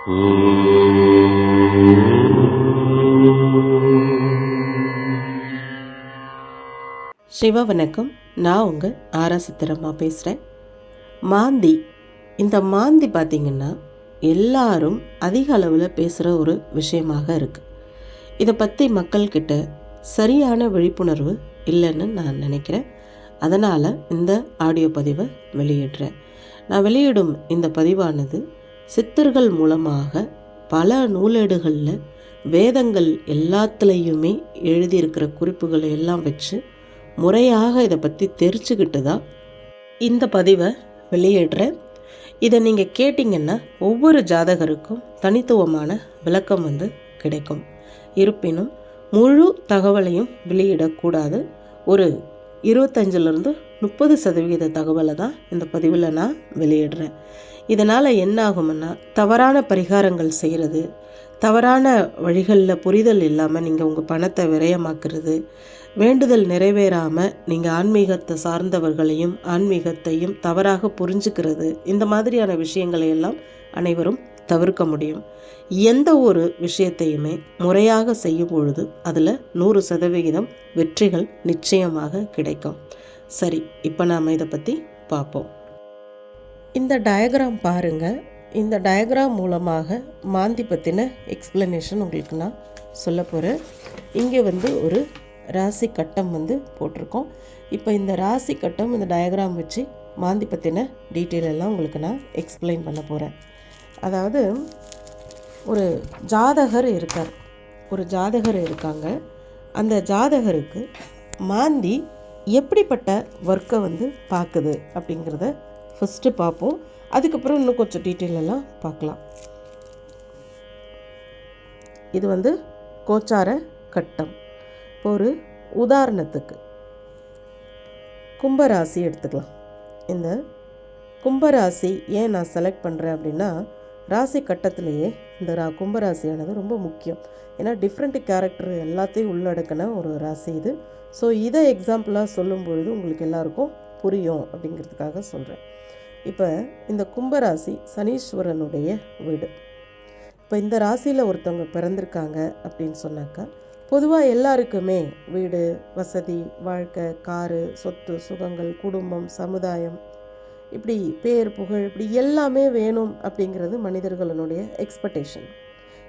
சிவா வணக்கம். நான் உங்கள் ஆரா பேசுகிறேன். மாந்தி. இந்த மாந்தி பார்த்திங்கன்னா எல்லாரும் அதிக அளவில் பேசுகிற ஒரு விஷயமாக இருக்குது. இதை பற்றி மக்கள்கிட்ட சரியான விழிப்புணர்வு இல்லைன்னு நான் நினைக்கிறேன். அதனால் இந்த ஆடியோ பதிவை வெளியிடுறேன் நான் வெளியிடும் இந்த பதிவானது சித்தர்கள் மூலமாக பல நூலேடுகளில் வேதங்கள் எல்லாத்துலேயுமே எழுதியிருக்கிற குறிப்புகளை எல்லாம் வச்சு முறையாக இதை பற்றி தெரிச்சுக்கிட்டு தான் இந்த பதிவை வெளியிடுறேன். இதை நீங்கள் கேட்டிங்கன்னா ஒவ்வொரு ஜாதகருக்கும் தனித்துவமான விளக்கம் வந்து கிடைக்கும். இருப்பினும் முழு தகவலையும் வெளியிடக்கூடாது. ஒரு இருபத்தஞ்சிலிருந்து முப்பது சதவீத தகவலை தான் இந்த பதிவில் நான் வெளியிடுறேன். இதனால் என்ன ஆகும்னா தவறான பரிகாரங்கள் செய்கிறது தவறான வழிகளில் புரிதல் இல்லாமல் நீங்கள் உங்கள் பணத்தை விரயமாக்குறது வேண்டுதல் நிறைவேறாமல் நீங்கள் ஆன்மீகத்தை சார்ந்தவர்களையும் ஆன்மீகத்தையும் தவறாக புரிஞ்சுக்கிறது இந்த மாதிரியான விஷயங்களை எல்லாம் அனைவரும் தவிர்க்க முடியும். எந்த ஒரு விஷயத்தையுமே முறையாக செய்யும் பொழுது அதில் நூறு சதவிகிதம் வெற்றிகள் நிச்சயமாக கிடைக்கும். சரி இப்போ நாம் இதை பற்றி பார்ப்போம். இந்த டயக்ராம் பாருங்கள் இந்த டயக்ராம் மூலமாக மாந்தி பற்றின எக்ஸ்ப்ளனேஷன் உங்களுக்கு நான் சொல்ல போகிறேன் இங்கே வந்து ஒரு ராசி கட்டம் வந்து போட்டிருக்கோம். இப்போ இந்த ராசி கட்டம் இந்த டயக்ராம் வச்சு மாந்தி பற்றின டீட்டெயில் எல்லாம் உங்களுக்கு நான் எக்ஸ்பிளைன் பண்ண போகிறேன் அதாவது ஒரு ஜாதகர் இருக்கார். ஒரு ஜாதகர் இருக்காங்க. அந்த ஜாதகருக்கு மாந்தி எப்படிப்பட்ட ஒர்க்கை வந்து பார்க்குது அப்படிங்கிறத ஃபஸ்ட்டு பார்ப்போம். அதுக்கப்புறம் இன்னும் கொஞ்சம் டீட்டெயில் எல்லாம் பார்க்கலாம். இது வந்து கோச்சார கட்டம். இப்போ ஒரு உதாரணத்துக்கு. கும்பராசி எடுத்துக்கலாம். இந்த கும்பராசி ஏன் நான் செலக்ட் பண்ணுறேன் அப்படின்னா ராசி கட்டத்திலேயே இந்த ரா கும்பராசியானது ரொம்ப முக்கியம். ஏன்னா டிஃப்ரெண்ட் கேரக்டர் எல்லாத்தையும் உள்ளடக்கின ஒரு ராசி இது. ஸோ இதை எக்ஸாம்பிளாக சொல்லும் பொழுது உங்களுக்கு எல்லாருக்கும் புரியும் அப்படிங்கிறதுக்காக சொல்கிறேன் இப்போ இந்த கும்பராசி சனீஸ்வரனுடைய வீடு. இப்போ இந்த ராசியில் ஒருத்தவங்க பிறந்திருக்காங்க அப்படின்னு சொன்னாக்கா பொதுவாக எல்லாருக்குமே வீடு வசதி வாழ்க்கை காரு சொத்து சுகங்கள் குடும்பம் சமுதாயம் இப்படி பேர் புகழ் இப்படி எல்லாமே வேணும் அப்படிங்கிறது மனிதர்களுடைய எக்ஸ்பெக்டேஷன்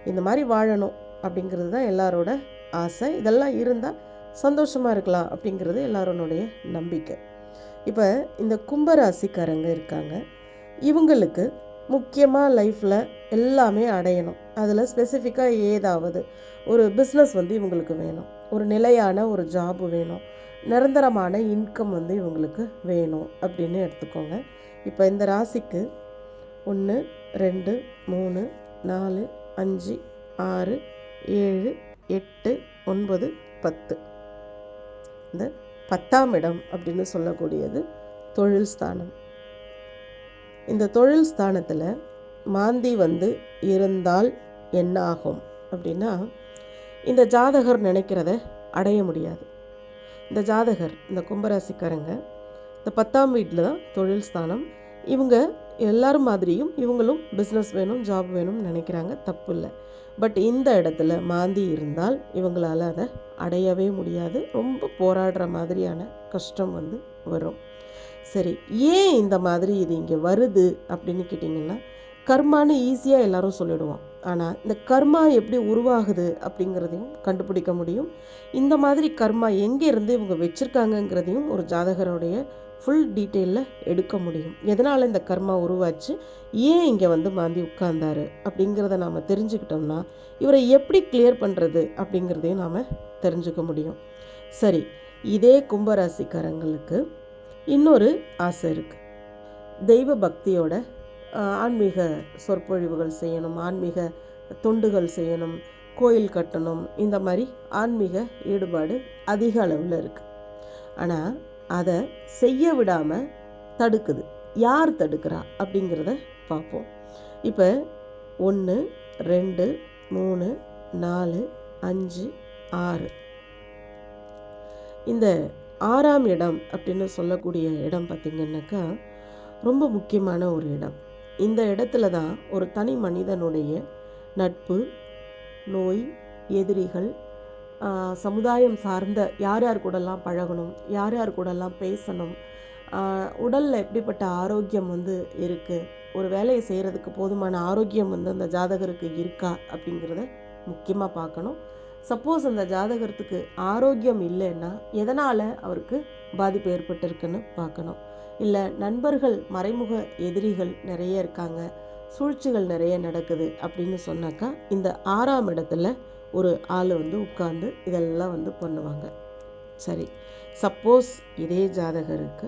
இந்த மாதிரி வாழணும் அப்படிங்கிறது தான் எல்லாரோட ஆசை. இதெல்லாம் இருந்தால் சந்தோஷமாக இருக்கலாம் அப்படிங்கிறது எல்லாருனுடைய நம்பிக்கை. இப்போ இந்த கும்பராசிக்காரங்க இருக்காங்க. இவங்களுக்கு முக்கியமாக லைஃப்பில் எல்லாமே அடையணும். அதில் ஸ்பெசிஃபிக்காக ஏதாவது ஒரு பிஸ்னஸ் வந்து இவங்களுக்கு வேணும். ஒரு நிலையான ஒரு ஜாப் வேணும். நிரந்தரமான இன்கம் வந்து இவங்களுக்கு வேணும் அப்படின்னு எடுத்துக்கோங்க. இப்போ இந்த ராசிக்கு ஒன்று ரெண்டு மூணு நாலு அஞ்சு ஆறு ஏழு எட்டு ஒன்பது பத்து. இந்த பத்தாம் இடம் அப்படின்னு சொல்லக்கூடியது தொழில் ஸ்தானம். இந்த தொழில் ஸ்தானத்தில் மாந்தி வந்து இருந்தால் என்ன ஆகும் அப்படின்னா இந்த ஜாதகர் நினைக்கிறத அடைய முடியாது. இந்த ஜாதகர் இந்த கும்பராசிக்காரங்க இந்த பத்தாம் வீட்டில் தான் தொழில் ஸ்தானம். இவங்க எல்லாரும் மாதிரியும் இவங்களும் பிஸ்னஸ் வேணும் ஜாப் வேணும்னு நினைக்கிறாங்க தப்பு இல்லை. பட் இந்த இடத்துல மாந்தி இருந்தால் இவங்களால் அதை அடையவே முடியாது. ரொம்ப போராடுற மாதிரியான கஷ்டம் வந்து வரும். சரி ஏன் இந்த மாதிரி இது இங்கே வருது அப்படின்னு கேட்டிங்கன்னா கர்மான்னு ஈஸியாக எல்லாரும் சொல்லிடுவோம். ஆனால் இந்த கர்மா எப்படி உருவாகுது அப்படிங்கிறதையும் கண்டுபிடிக்க முடியும். இந்த மாதிரி கர்மா எங்கேருந்து இவங்க வச்சுருக்காங்கங்கிறதையும் ஒரு ஜாதகருடைய ஃபுல் டீட்டெயிலில் எடுக்க முடியும். எதனால் இந்த கர்மா உருவாச்சு? ஏன் இங்கே வந்து மாந்தி உட்கார்ந்தாரு? அப்படிங்கிறத நாம் தெரிஞ்சுக்கிட்டோம்னா இவரை எப்படி கிளியர் பண்ணுறது அப்படிங்கிறதையும் நாம் தெரிஞ்சுக்க முடியும். சரி இதே கும்பராசிக்காரங்களுக்கு இன்னொரு ஆசை இருக்குது தெய்வ பக்தியோட ஆன்மீக சொற்பொழிவுகள் செய்யணும் ஆன்மீக தொண்டுகள் செய்யணும் கோயில் கட்டணும் இந்த மாதிரி ஆன்மீக ஈடுபாடு அதிக அளவில் இருக்குது ஆனால் அதை செய்ய விடாமல் தடுக்குது. யார் தடுக்கிறா அப்படிங்கிறத பார்ப்போம் இப்போ ஒன்று ரெண்டு மூணு நாலு அஞ்சு ஆறு. இந்த ஆறாம் இடம் அப்படின்னு சொல்லக்கூடிய இடம் பார்த்திங்கன்னாக்கா ரொம்ப முக்கியமான ஒரு இடம். இந்த இடத்துல தான் ஒரு தனி மனிதனுடைய நட்பு நோய் எதிரிகள் சமுதாயம் சார்ந்த யார் யார் கூடலாம் பழகணும் யார் யார் கூடலாம் பேசணும் உடலில் எப்படிப்பட்ட ஆரோக்கியம் வந்து இருக்குது ஒரு வேலையை செய்கிறதுக்கு போதுமான ஆரோக்கியம் வந்து அந்த ஜாதகருக்கு இருக்கா அப்படிங்கிறத முக்கியமாக பார்க்கணும். சப்போஸ் அந்த ஜாதகத்துக்கு ஆரோக்கியம் இல்லைன்னா எதனால் அவருக்கு பாதிப்பு ஏற்பட்டிருக்குன்னு பார்க்கணும். இல்லை நண்பர்கள் மறைமுக எதிரிகள் நிறைய இருக்காங்க. சூழ்ச்சிகள் நிறைய நடக்குது அப்படின்னு சொன்னாக்கா இந்த ஆறாம் இடத்துல ஒரு ஆள் வந்து உட்கார்ந்து இதெல்லாம் வந்து பண்ணுவாங்க. சரி சப்போஸ் இதே ஜாதகருக்கு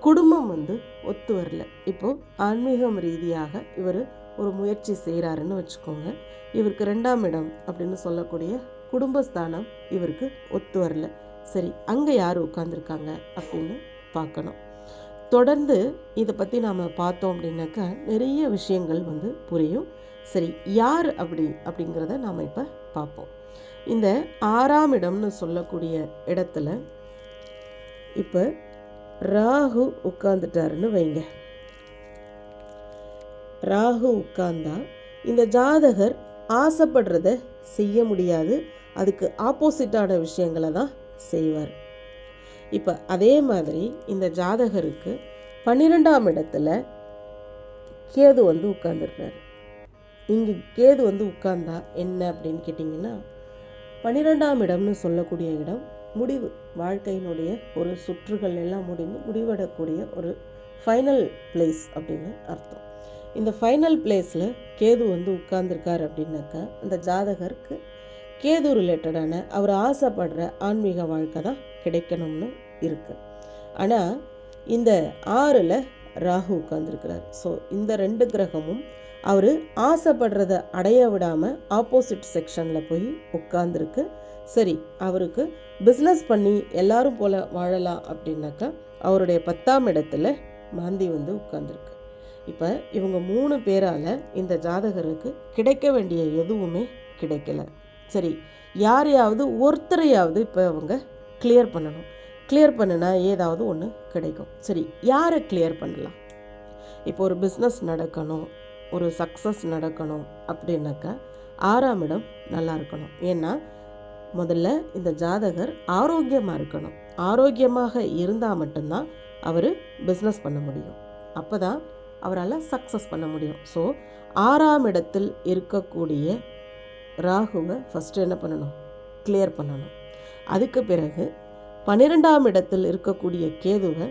குடும்பம் வந்து ஒத்து வரல. இப்போது ஆன்மீகம் ரீதியாக இவர் ஒரு முயற்சி செய்கிறாருன்னு வச்சுக்கோங்க. இவருக்கு ரெண்டாம் இடம் அப்படின்னு சொல்லக்கூடிய குடும்பஸ்தானம் இவருக்கு ஒத்து வரல. சரி அங்கே யார் உட்காந்துருக்காங்க அப்படின்னு பார்க்கணும். தொடர்ந்து இதை பற்றி நாம் பார்த்தோம் அப்படின்னாக்கா நிறைய விஷயங்கள் வந்து புரியும். சரி யார் அப்படி அப்படிங்கிறத நாம் இப்போ பார்ப்போம். இந்த ஆறாம் இடம்னு சொல்லக்கூடிய இடத்துல இப்போ ராகு உட்கார்ந்துட்டாருன்னு வைங்க. ராகு உட்கார்ந்தா இந்த ஜாதகர் ஆசைப்படுறத செய்ய முடியாது. அதுக்கு ஆப்போசிட்டான விஷயங்களை தான் செய்வார். இப்போ அதே மாதிரி இந்த ஜாதகருக்கு பன்னிரெண்டாம் இடத்துல கேது வந்து உட்கார்ந்துருக்கார். இங்கே கேது வந்து உட்கார்ந்தா என்ன அப்படின்னு கேட்டிங்கன்னா பன்னிரெண்டாம் இடம்னு சொல்லக்கூடிய இடம் முடிவு வாழ்க்கையினுடைய ஒரு சுற்றுகள் எல்லாம் முடிந்து முடிவடக்கூடிய ஒரு ஃபைனல் பிளேஸ் அப்படின்னு அர்த்தம். இந்த ஃபைனல் பிளேஸில் கேது வந்து உட்கார்ந்துருக்கார் அப்படின்னாக்கா அந்த ஜாதகருக்கு கேது ரிலேட்டடான அவர் ஆசைப்படுற ஆன்மீக வாழ்க்கை தான் கிடைக்கணும்னு இருக்கு. ஆனால் இந்த ஆறில் ராகு உட்கார்ந்துருக்கிறார். ஸோ இந்த ரெண்டு கிரகமும் அவர் ஆசைப்படுறத அடைய விடாமல் ஆப்போசிட் செக்ஷனில் போய் உட்கார்ந்துருக்கு. சரி அவருக்கு பிஸ்னஸ் பண்ணி எல்லாரும் போல வாழலாம் அப்படின்னாக்கா அவருடைய பத்தாம் இடத்துல மாந்தி வந்து உட்கார்ந்துருக்கு. இப்போ இவங்க மூணு பேரால் இந்த ஜாதகருக்கு கிடைக்க வேண்டிய எதுவுமே கிடைக்கல. சரி யாரையாவது ஒருத்தரையாவது இப்போ அவங்க கிளியர் பண்ணணும். கிளியர் பண்ணுனா ஏதாவது ஒன்று கிடைக்கும். சரி யாரை கிளியர் பண்ணலாம்? இப்போ ஒரு பிஸ்னஸ் நடக்கணும் ஒரு சக்ஸஸ் நடக்கணும் அப்படின்னாக்கா ஆறாம் இடம் நல்லா இருக்கணும். ஏன்னா முதல்ல இந்த ஜாதகர் ஆரோக்கியமாக இருக்கணும். ஆரோக்கியமாக இருந்தால் மட்டும்தான் அவர் பிஸ்னஸ் பண்ண முடியும். அப்போ தான் அவரால் சக்ஸஸ் பண்ண முடியும். ஸோ ஆறாம் இடத்தில் இருக்கக்கூடிய ராகுவை ஃபஸ்ட்டு என்ன பண்ணணும்? கிளியர் பண்ணணும். அதுக்கு பிறகு பன்னிரெண்டாம் இடத்தில் இருக்கக்கூடிய கேதுவை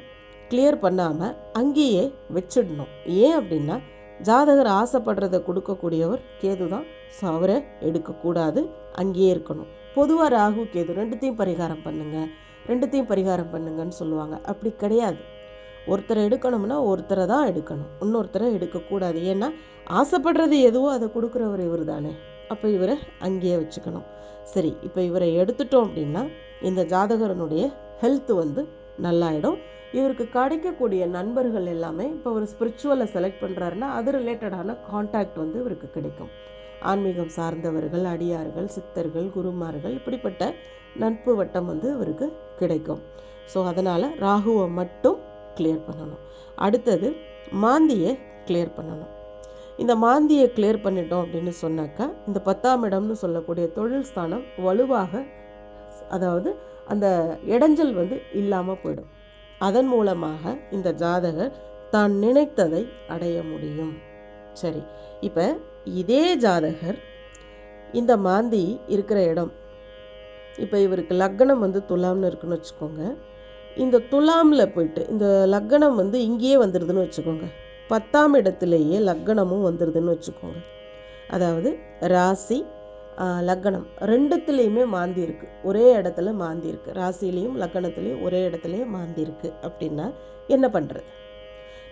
கிளியர் பண்ணாமல் அங்கேயே வச்சிடணும். ஏன் அப்படின்னா ஜாதகர் ஆசைப்படுறத கொடுக்கக்கூடியவர் கேது தான். ஸோ அவரை எடுக்கக்கூடாது அங்கேயே இருக்கணும். பொதுவாக ராகு கேது ரெண்டுத்தையும் பரிகாரம் பண்ணுங்கள் ரெண்டுத்தையும் பரிகாரம் பண்ணுங்கன்னு சொல்லுவாங்க. அப்படி கிடையாது. ஒருத்தரை எடுக்கணும்னா ஒருத்தரை தான் எடுக்கணும். இன்னொருத்தரை எடுக்கக்கூடாது. ஏன்னா ஆசைப்படுறது எதுவோ அதை கொடுக்குறவர் இவர் தானே அப்போ இவரை அங்கேயே வச்சுக்கணும். சரி இப்போ இவரை எடுத்துட்டோம் அப்படின்னா இந்த ஜாதகரனுடைய ஹெல்த் வந்து நல்லாயிடும். இவருக்கு கிடைக்கக்கூடிய நண்பர்கள் எல்லாமே இப்போ ஒரு ஸ்பிரிச்சுவலை செலக்ட் பண்ணுறாருன்னா அது ரிலேட்டடான காண்டாக்ட் வந்து இவருக்கு கிடைக்கும். ஆன்மீகம் சார்ந்தவர்கள் அடியார்கள் சித்தர்கள் குருமார்கள் இப்படிப்பட்ட நட்பு வட்டம் வந்து இவருக்கு கிடைக்கும். ஸோ அதனால் ராகுவை மட்டும் கிளியர் பண்ணணும். அடுத்தது மாந்தியை கிளியர் பண்ணணும். இந்த மாந்தியை கிளியர் பண்ணிட்டோம் அப்படின்னு சொன்னாக்கா இந்த பத்தாம் இடம்னு சொல்லக்கூடிய தொழில் ஸ்தானம் வலுவாக அதாவது அந்த இடைஞ்சல் வந்து இல்லாமல் போயிடும். அதன் மூலமாக இந்த ஜாதகர் தான் நினைத்ததை அடைய முடியும். சரி இப்போ இதே ஜாதகர் இந்த மாந்தி இருக்கிற இடம் இப்போ இவருக்கு லக்னம் வந்து துலாம்னு இருக்குன்னு வச்சுக்கோங்க. இந்த துலாமில் போயிட்டு இந்த லக்னம் வந்து இங்கேயே வந்துடுதுன்னு வச்சுக்கோங்க. பத்தாம் இடத்துலையே லக்னமும் வந்துடுதுன்னு வச்சுக்கோங்க. அதாவது ராசி லக்கணம் லக்னம் ரெண்டுத்துலேயுமே மாந்தி இருக்குது ஒரே இடத்துல மாந்தி இருக்குது ராசிலையும் லக்னத்துலேயும் ஒரே இடத்துலையும் மாந்தி இருக்குது அப்படின்னா என்ன பண்ணுறது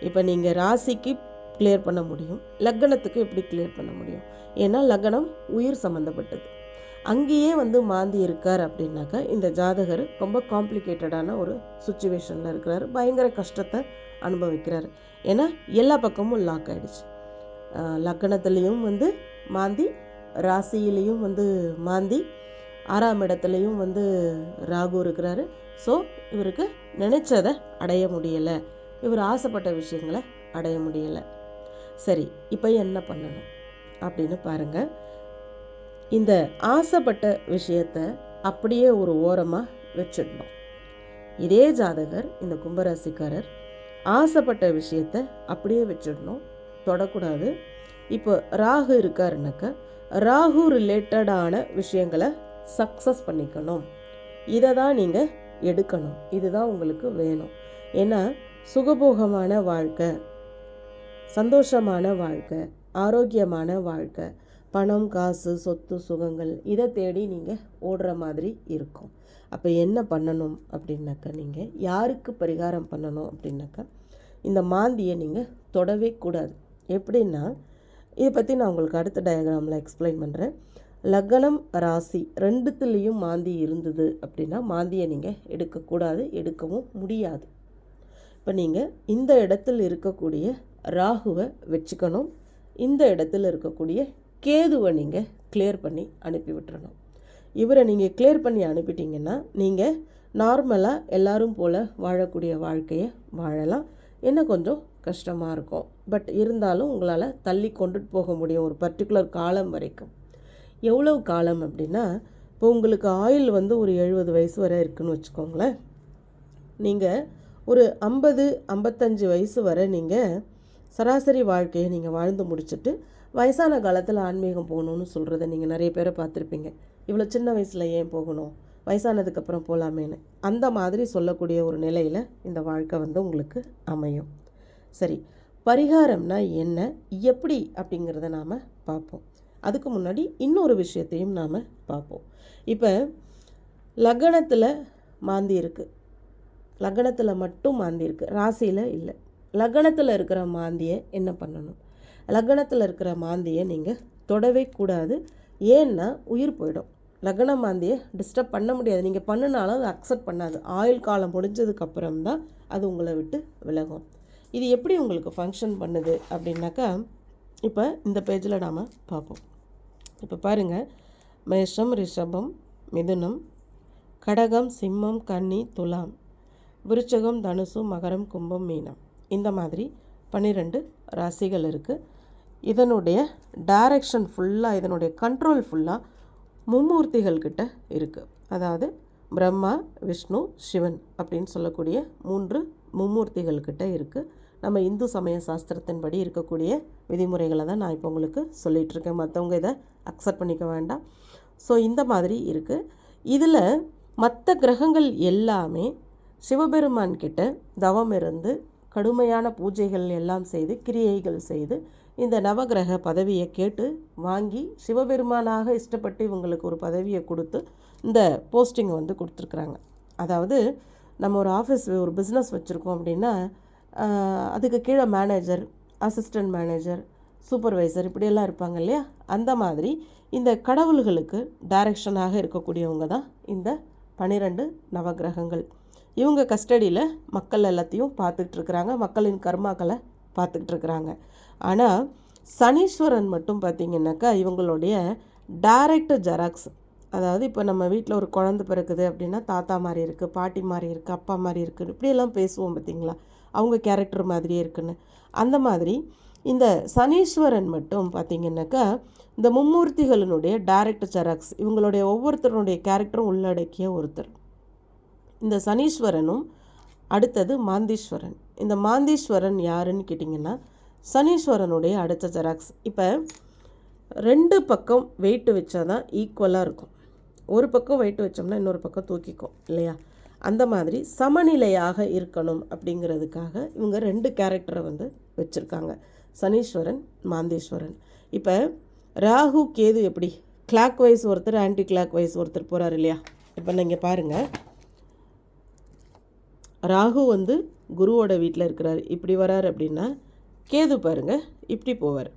இப்போ நீங்கள் ராசிக்கு கிளியர் பண்ண முடியும். லக்னத்துக்கு எப்படி கிளியர் பண்ண முடியும்? ஏன்னா லக்னம் உயிர் சம்மந்தப்பட்டது அங்கேயே வந்து மாந்தி இருக்கார் அப்படின்னாக்கா இந்த ஜாதகர் ரொம்ப காம்ப்ளிகேட்டடான ஒரு சுச்சுவேஷனில் இருக்கிறார். பயங்கர கஷ்டத்தை அனுபவிக்கிறாரு. ஏன்னா எல்லா பக்கமும் லாக் ஆகிடுச்சு ஆஹ் லக்னத்துலேயும் வந்து மாந்தி ராசியிலையும் வந்து மாந்தி ஆறாம் இடத்துலையும் வந்து ராகு இருக்கிறாரு. ஸோ இவருக்கு நினைச்சதை அடைய முடியலை. இவர் ஆசைப்பட்ட விஷயங்களை அடைய முடியலை. சரி இப்போ என்ன பண்ணணும் அப்படின்னு பாருங்கள் இந்த ஆசைப்பட்ட விஷயத்த அப்படியே ஒரு ஓரமாக வச்சிடணும். இதே ஜாதகர் இந்த கும்பராசிக்காரர் ஆசைப்பட்ட விஷயத்த அப்படியே வச்சிடணும். தொடக்கூடாது. இப்போ ராகு இருக்காருனாக்க ராகு ரிலேட்டடான விஷயங்களை சக்ஸஸ் பண்ணிக்கணும். இதை தான் நீங்கள் எடுக்கணும். இதுதான் உங்களுக்கு வேணும். ஏன்னா சுகபோகமான வாழ்க்கை சந்தோஷமான வாழ்க்கை ஆரோக்கியமான வாழ்க்கை பணம் காசு சொத்து சுகங்கள் இதை தேடி நீங்கள் ஓடுற மாதிரி இருக்கும். அப்போ என்ன பண்ணணும் அப்படின்னாக்கா நீங்கள் யாருக்கு பரிகாரம் பண்ணணும் அப்படின்னாக்கா இந்த மாந்தியை நீங்கள் தொடவே கூடாது. எப்படின்னா இதை பற்றி நான் உங்களுக்கு அடுத்த டயக்ராமில் எக்ஸ்பிளைன் பண்ணுறேன் லக்னம் ராசி ரெண்டுத்துலேயும் மாந்தி இருந்தது அப்படின்னா மாந்தியை நீங்கள் எடுக்கக்கூடாது எடுக்கவும் முடியாது. இப்போ நீங்கள் இந்த இடத்துல இருக்கக்கூடிய ராகுவை வச்சுக்கணும். இந்த இடத்துல இருக்கக்கூடிய கேதுவை நீங்கள் கிளியர் பண்ணி அனுப்பி விட்டுறணும். இவரை நீங்கள் கிளியர் பண்ணி அனுப்பிட்டீங்கன்னா நீங்கள் நார்மலாக எல்லோரும் போல் வாழக்கூடிய வாழ்க்கையை வாழலாம். என்ன கொஞ்சம் கஷ்டமாக இருக்கும். பட் இருந்தாலும் உங்களால் தள்ளி கொண்டுட்டு போக முடியும் ஒரு பர்டிகுலர் காலம் வரைக்கும். எவ்வளவு காலம் அப்படின்னா இப்போ உங்களுக்கு ஆயில் வந்து ஒரு எழுபது வயசு வரை இருக்குன்னு வச்சுக்கோங்களேன். நீங்கள் ஒரு ஐம்பது ஐம்பத்தஞ்சு வயசு வரை நீங்கள் சராசரி வாழ்க்கையை நீங்கள் வாழ்ந்து முடிச்சுட்டு வயசான காலத்தில் ஆன்மீகம் போகணுன்னு சொல்கிறத நீங்கள் நிறைய பேரை பார்த்துருப்பீங்க. இவ்வளோ சின்ன வயசில் ஏன் போகணும்? வயசானதுக்கப்புறம் போகலாமேன்னு அந்த மாதிரி சொல்லக்கூடிய ஒரு நிலையில் இந்த வாழ்க்கை வந்து உங்களுக்கு அமையும். சரி பரிகாரம்னா என்ன? எப்படி அப்படிங்கிறத நாம் பார்ப்போம். அதுக்கு முன்னாடி இன்னொரு விஷயத்தையும் நாம் பார்ப்போம். இப்போ லக்னத்தில் மாந்தி இருக்குது லக்னத்தில் மட்டும் மாந்தி இருக்குது ராசியில் இல்லை. லக்னத்தில் இருக்கிற மாந்தியை என்ன பண்ணணும்? லக்னத்தில் இருக்கிற மாந்தியை நீங்கள் தொடவே கூடாது. ஏன்னா உயிர் போயிடும். லக்ன மாந்தியை டிஸ்டர்ப் பண்ண முடியாது. நீங்கள் பண்ணினாலும் அது அக்செப்ட் பண்ணாது. ஆயுள் காலம் முடிஞ்சதுக்கப்புறம் தான் அது உங்களை விட்டு விலகும். இது எப்படி உங்களுக்கு ஃபங்க்ஷன் பண்ணுது அப்படின்னாக்கா இப்போ இந்த பேஜில் நாம் பார்ப்போம். இப்போ பாருங்கள் மேஷம் ரிஷபம் மிதுனம் கடகம் சிம்மம் கன்னி துலாம் விருச்சகம் தனுசு மகரம் கும்பம் மீனம். இந்த மாதிரி பன்னிரெண்டு ராசிகள் இருக்குது இதனுடைய டைரக்ஷன் ஃபுல்லாக இதனுடைய கண்ட்ரோல் ஃபுல்லாக மும்மூர்த்திகள் கிட்ட இருக்குது அதாவது பிரம்மா விஷ்ணு சிவன் அப்படின்னு சொல்லக்கூடிய மூன்று மும்மூர்த்திகள் கிட்ட இருக்குது நம்ம இந்து சமய சாஸ்திரத்தின்படி இருக்கக்கூடிய விதிமுறைகளை தான் நான் இப்போ உங்களுக்கு சொல்லிகிட்ருக்கேன் மற்றவங்க இதை அக்செப்ட் பண்ணிக்க வேண்டாம். ஸோ இந்த மாதிரி இருக்குது இதில் மற்ற கிரகங்கள் எல்லாமே சிவபெருமான் கிட்ட தவம் இருந்து கடுமையான பூஜைகள் எல்லாம் செய்து கிரியைகள் செய்து இந்த நவகிரக பதவியை கேட்டு வாங்கி சிவபெருமானாக இஷ்டப்பட்டு இவங்களுக்கு ஒரு பதவியை கொடுத்து இந்த போஸ்டிங்கை வந்து கொடுத்துருக்குறாங்க. அதாவது நம்ம ஒரு ஆஃபீஸ் ஒரு பிஸ்னஸ் வச்சுருக்கோம் அப்படின்னா அதுக்கு கீழே மேனேஜர் அசிஸ்டன்ட் மேனேஜர் சூப்பர்வைசர் இப்படியெல்லாம் இருப்பாங்க இல்லையா? அந்த மாதிரி இந்த கடவுள்களுக்கு டைரக்ஷனாக இருக்கக்கூடியவங்க தான் இந்த பன்னிரெண்டு நவகிரகங்கள். இவங்க கஸ்டடியில் மக்கள் எல்லாத்தையும் பார்த்துக்கிட்டு இருக்கிறாங்க. மக்களின் கர்மாக்களை பார்த்துக்கிட்டு இருக்கிறாங்க. ஆனால் சனீஸ்வரன் மட்டும் பார்த்திங்கனாக்கா இவங்களுடைய டைரக்ட் ஜெராக்ஸ் அதாவது இப்போ நம்ம வீட்டில் ஒரு குழந்த பிறக்குது அப்படின்னா தாத்தா மாதிரி இருக்குது பாட்டி மாதிரி இருக்குது அப்பா மாதிரி இருக்குது இப்படியெல்லாம் பேசுவோம் பார்த்தீங்களா அவங்க கேரக்டர் மாதிரியே இருக்குன்னு. அந்த மாதிரி இந்த சனீஸ்வரன் மட்டும் பார்த்திங்கனாக்கா இந்த மும்மூர்த்திகளினுடைய டைரக்ட் ஜெராக்ஸ் இவங்களுடைய ஒவ்வொருத்தருடைய கேரக்டரும் உள்ளடக்கிய ஒருத்தர். இந்த சனீஸ்வரனும் அடுத்தது மாந்தீஸ்வரன். இந்த மாந்தீஸ்வரன் யாருன்னு கேட்டிங்கன்னா சனீஸ்வரனுடைய அடுத்த ஜெராக்ஸ். இப்போ ரெண்டு பக்கம் வெயிட் வச்சா தான் ஈக்குவலாக இருக்கும். ஒரு பக்கம் வெயிட் வச்சோம்னா இன்னொரு பக்கம் தூக்கிக்கும் இல்லையா? அந்த மாதிரி சமநிலையாக இருக்கணும் அப்படிங்கிறதுக்காக இவங்க ரெண்டு கேரக்டரை வந்து வச்சுருக்காங்க. சனீஸ்வரன் மாந்தேஸ்வரன். இப்போ ராகு கேது எப்படி? கிளாக் வைஸ் ஒருத்தர் ஆன்டி கிளாக் வைஸ் ஒருத்தர் போகிறார் இல்லையா? இப்போ நீங்கள் பாருங்கள் ராகு வந்து குருவோட வீட்டில் இருக்கிறார். இப்படி வரார் அப்படின்னா கேது பாருங்கள் இப்படி போவார்.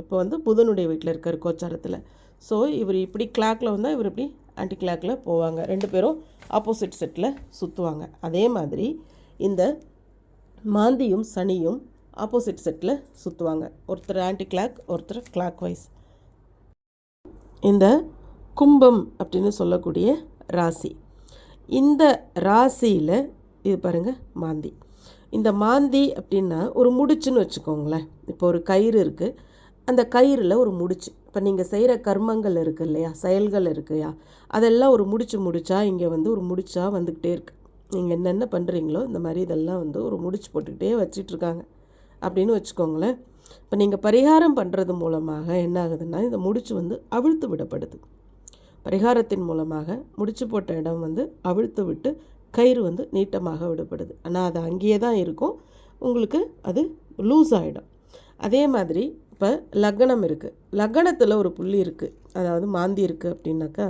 இப்போ வந்து புதனுடைய வீட்டில் இருக்கார் கோச்சாரத்தில். ஸோ இவர் இப்படி கிளாக்கில் வந்தால் இவர் இப்படி ஆன்டி கிளாக்கில் போவாங்க. ரெண்டு பேரும் ஆப்போசிட் செட்டில் சுற்றுவாங்க அதே மாதிரி இந்த மாந்தியும் சனியும் ஆப்போசிட் செட்டில் சுற்றுவாங்க ஒருத்தர் ஆன்டி கிளாக் ஒருத்தர் கிளாக் வைஸ் இந்த கும்பம் அப்படின்னு சொல்லக்கூடிய ராசி. இந்த ராசியில் இது பாருங்கள் மாந்தி. இந்த மாந்தி அப்படின்னா ஒரு முடிச்சுன்னு வச்சுக்கோங்களேன். இப்போ ஒரு கயிறு இருக்குது அந்த கயிறில் ஒரு முடிச்சு. இப்போ நீங்கள் செய்கிற கர்மங்கள் இருக்குது இல்லையா? செயல்கள் இருக்குயா அதெல்லாம் ஒரு முடிச்சு முடிச்சா இங்கே வந்து ஒரு முடிச்சா வந்துக்கிட்டே இருக்குது நீங்கள் என்னென்ன பண்ணுறீங்களோ இந்த மாதிரி இதெல்லாம் வந்து ஒரு முடிச்சு போட்டுக்கிட்டே வச்சிட்ருக்காங்க அப்படின்னு வச்சுக்கோங்களேன். இப்போ நீங்கள் பரிகாரம் பண்ணுறது மூலமாக என்ன ஆகுதுன்னா இந்த முடிச்சு வந்து அவிழ்த்து விடப்படுது. பரிகாரத்தின் மூலமாக முடிச்சு போட்ட இடம் வந்து அவிழ்த்து விட்டு கயிறு வந்து நீட்டமாக விடப்படுது. ஆனால் அது அங்கேயே தான் இருக்கும். உங்களுக்கு அது லூஸ் ஆகிடும் அதே மாதிரி இப்போ லக்னம் இருக்குது லக்னத்தில் ஒரு புள்ளி இருக்குது அதாவது மாந்தி இருக்குது அப்படின்னாக்கா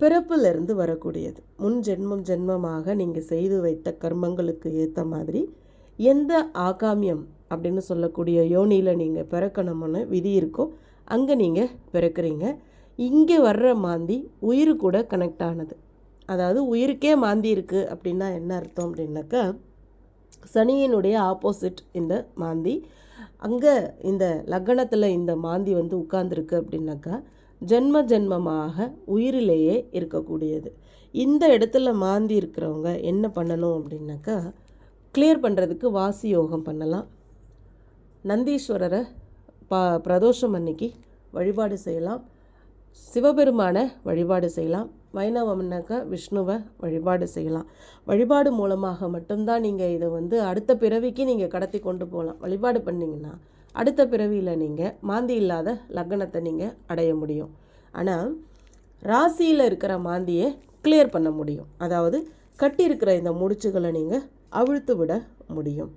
பிறப்பிலிருந்து வரக்கூடியது. முன் ஜென்மம் ஜென்மமாக நீங்கள் செய்து வைத்த கர்மங்களுக்கு ஏற்ற மாதிரி எந்த ஆகாமியம் அப்படின்னு சொல்லக்கூடிய யோனியில் நீங்கள் பிறக்கணும்னு விதி இருக்கோ அங்கே நீங்கள் பிறக்கிறீங்க. இங்கே வர்ற மாந்தி உயிர் கூட கனெக்ட் ஆனது. அதாவது உயிருக்கே மாந்தி இருக்குது அப்படின்னா என்ன அர்த்தம் அப்படின்னாக்கா சனியினுடைய ஆப்போசிட் இந்த மாந்தி. அங்கே இந்த லக்னத்தில் இந்த மாந்தி வந்து உட்கார்ந்துருக்கு அப்படின்னாக்கா ஜென்ம ஜென்மமாக உயிரிலேயே இருக்கக்கூடியது. இந்த இடத்துல மாந்தி இருக்கிறவங்க என்ன பண்ணணும் அப்படின்னாக்கா கிளியர் பண்ணுறதுக்கு வாசி யோகம் பண்ணலாம். நந்தீஸ்வரரை ப பிரதோஷம் அன்னைக்கு வழிபாடு செய்யலாம். சிவபெருமானை வழிபாடு செய்யலாம். வைணவம்னாக்கா விஷ்ணுவை வழிபாடு செய்யலாம். வழிபாடு மூலமாக மட்டும்தான் நீங்கள் இதை வந்து அடுத்த பிறவிக்கு நீங்கள் கடத்தி கொண்டு போகலாம். வழிபாடு பண்ணிங்கன்னா அடுத்த பிறவியில் நீங்கள் மாந்தி இல்லாத லக்னத்தை நீங்கள் அடைய முடியும். ஆனால் ராசியில் இருக்கிற மாந்தியை கிளியர் பண்ண முடியும். அதாவது கட்டியிருக்கிற இந்த முடிச்சுகளை நீங்கள் அவிழ்த்து விட முடியும்.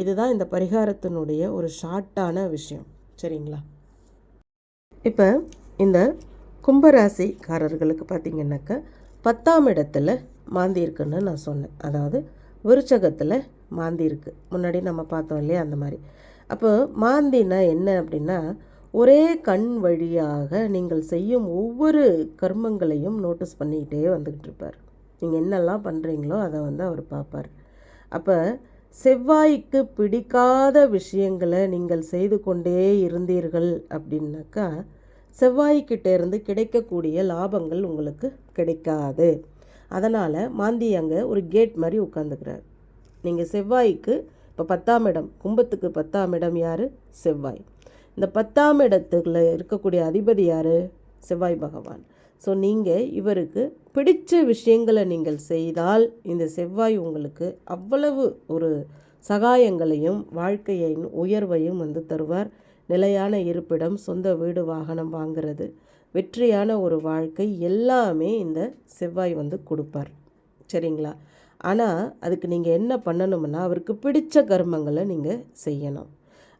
இதுதான் இந்த பரிகாரத்தினுடைய ஒரு ஷார்ட்டான விஷயம். சரிங்களா? இப்போ இந்த கும்பராசிக்காரர்களுக்கு பார்த்திங்கனாக்கா பத்தாம் இடத்துல மாந்தி இருக்குன்னு நான் சொன்னேன். அதாவது விருச்சகத்தில் மாந்தி இருக்குது முன்னாடி நம்ம பார்த்தோம் இல்லையா அந்த மாதிரி. அப்போ மாந்தினா என்ன அப்படின்னா ஒரே கண் வழியாக நீங்கள் செய்யும் ஒவ்வொரு கர்மங்களையும் நோட்டீஸ் பண்ணிக்கிட்டே வந்துக்கிட்டு இருப்பார். நீங்கள் என்னெல்லாம் பண்ணுறீங்களோ அதை வந்து அவர் பார்ப்பார். அப்போ செவ்வாய்க்கு பிடிக்காத விஷயங்களை நீங்கள் செய்து கொண்டே இருந்தீர்கள் அப்படின்னாக்கா செவ்வாய்க்கிட்ட இருந்து கிடைக்கக்கூடிய லாபங்கள் உங்களுக்கு கிடைக்காது. அதனால் மாந்தி அங்கே ஒரு கேட் மாதிரி உட்காந்துக்கிறார் நீங்கள் செவ்வாய்க்கு இப்போ பத்தாம் இடம் கும்பத்துக்கு பத்தாம் இடம் யார்? செவ்வாய். இந்த பத்தாம் இடத்துல இருக்கக்கூடிய அதிபதி யார்? செவ்வாய் பகவான். ஸோ நீங்கள் இவருக்கு பிடிச்ச விஷயங்களை நீங்கள் செய்தால் இந்த செவ்வாய் உங்களுக்கு அவ்வளவு ஒரு சகாயங்களையும் வாழ்க்கையின் உயர்வையும் வந்து தருவார். நிலையான இருப்பிடம் சொந்த வீடு வாகனம் வாங்கிறது. வெற்றியான ஒரு வாழ்க்கை எல்லாமே இந்த செவ்வாய் வந்து கொடுப்பார். சரிங்களா? ஆனால் அதுக்கு நீங்கள் என்ன பண்ணணும்னா அவருக்கு பிடித்த கர்மங்களை நீங்கள் செய்யணும்.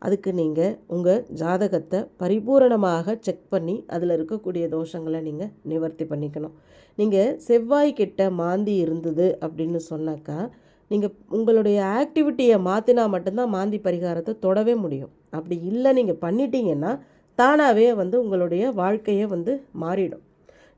அதுக்கு நீங்கள் உங்கள் ஜாதகத்தை பரிபூரணமாக செக் பண்ணி அதில் இருக்கக்கூடிய தோஷங்களை நீங்கள் நிவர்த்தி பண்ணிக்கணும். நீங்கள் செவ்வாய்க்கிட்ட மாந்தி இருந்தது அப்படின்னு சொன்னாக்கா நீங்கள் உங்களுடைய ஆக்டிவிட்டியை மாற்றினா மட்டும்தான் மாந்தி பரிகாரத்தை தொடவே முடியும். அப்படி இல்லை நீங்கள் பண்ணிட்டீங்கன்னா தானாகவே வந்து உங்களுடைய வாழ்க்கையை வந்து மாறிடும்.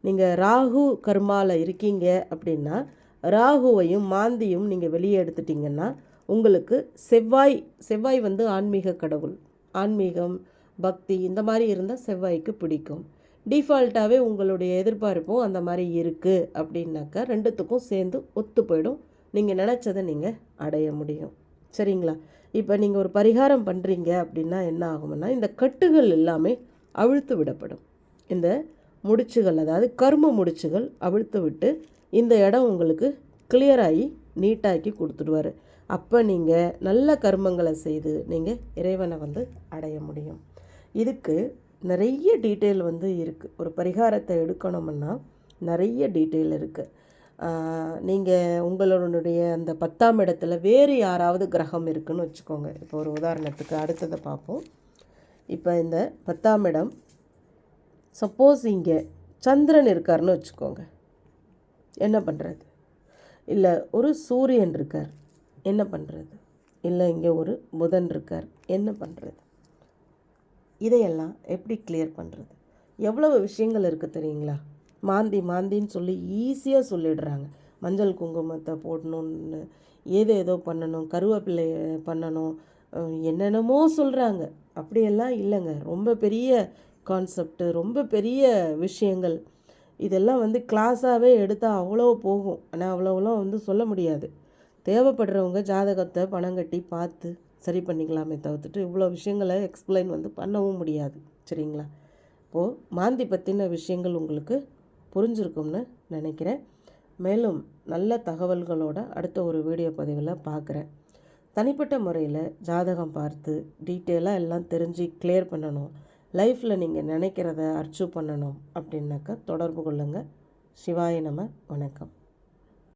நீங்கள் ராகு கர்மாவில் இருக்கீங்க அப்படின்னா ராகுவையும் மாந்தியும் நீங்கள் வெளியே எடுத்துட்டிங்கன்னா உங்களுக்கு செவ்வாய் செவ்வாய் வந்து ஆன்மீக கடவுள். ஆன்மீகம் பக்தி இந்த மாதிரி இருந்தால் செவ்வாய்க்கு பிடிக்கும். டிஃபால்ட்டாகவே உங்களுடைய எதிர்பார்ப்பும் அந்த மாதிரி இருக்குது அப்படின்னாக்கா ரெண்டுத்துக்கும் சேர்ந்து ஒத்து போயிடும். நீங்கள் நினச்சதை நீங்கள் அடைய முடியும். சரிங்களா? இப்போ நீங்கள் ஒரு பரிகாரம் பண்ணுறீங்க அப்படின்னா என்ன ஆகும்னா இந்த கட்டுகள் எல்லாமே அவிழ்த்து விடப்படும். இந்த முடிச்சுகள் அதாவது கரும முடிச்சுகள் அவிழ்த்து விட்டு இந்த இடம் உங்களுக்கு கிளியராகி நீட்டாக்கி கொடுத்துடுவார். அப்போ நீங்கள் நல்ல கர்மங்களை செய்து நீங்கள் இறைவனை வந்து அடைய முடியும். இதுக்கு நிறைய டீட்டெயில் வந்து இருக்குது ஒரு பரிகாரத்தை எடுக்கணும்னா நிறைய டீட்டெயில் இருக்குது நீங்கள் உங்களுடைய அந்த பத்தாம் இடத்துல வேறு யாராவது கிரகம் இருக்குதுன்னு வச்சுக்கோங்க. இப்போ ஒரு உதாரணத்துக்கு அடுத்ததை பார்ப்போம். இப்போ இந்த பத்தாம் இடம் சப்போஸ் இங்கே சந்திரன் இருக்காருன்னு வச்சுக்கோங்க. என்ன பண்ணுறது இல்லை ஒரு சூரியன் இருக்கார். என்ன பண்ணுறது இல்லை இங்கே ஒரு புதன் இருக்கார். என்ன பண்ணுறது இதையெல்லாம் எப்படி கிளியர் பண்ணுறது எவ்வளவு விஷயங்கள் இருக்குது தெரியுங்களா? மாந்தி மாந்தின்னு சொல்லி ஈஸியாக சொல்லிடுறாங்க. மஞ்சள் குங்குமத்தை போடணும்னு ஏதோ ஏதோ பண்ணணும் கருவேப்பிள்ளை பண்ணணும் என்னென்னமோ சொல்கிறாங்க அப்படியெல்லாம் இல்லைங்க. ரொம்ப பெரிய கான்செப்டு ரொம்ப பெரிய விஷயங்கள். இதெல்லாம் வந்து கிளாஸாகவே எடுத்தால் அவ்வளோ போகும். ஆனால் அவ்வளோலாம் வந்து சொல்ல முடியாது. தேவைப்படுறவங்க ஜாதகத்தை பணம் கட்டி பார்த்து சரி பண்ணிக்கலாமே தவிர்த்துட்டு இவ்வளோ விஷயங்களை எக்ஸ்பிளைன் வந்து பண்ணவும் முடியாது. சரிங்களா? இப்போது மாந்தி பற்றின விஷயங்கள் உங்களுக்கு புரிஞ்சிருக்கும்னு நினைக்கிறேன். மேலும் நல்ல தகவல்களோட அடுத்த ஒரு வீடியோ பதிவில் பார்க்குறேன் தனிப்பட்ட முறையில் ஜாதகம் பார்த்து டீட்டெயிலாக எல்லாம் தெரிஞ்சு கிளியர் பண்ணணும். லைஃப்பில் நீங்கள் நினைக்கிறத அச்சீவ் பண்ணணும் அப்படின்னாக்கா தொடர்பு கொள்ளுங்கள் சிவாய நம. வணக்கம்.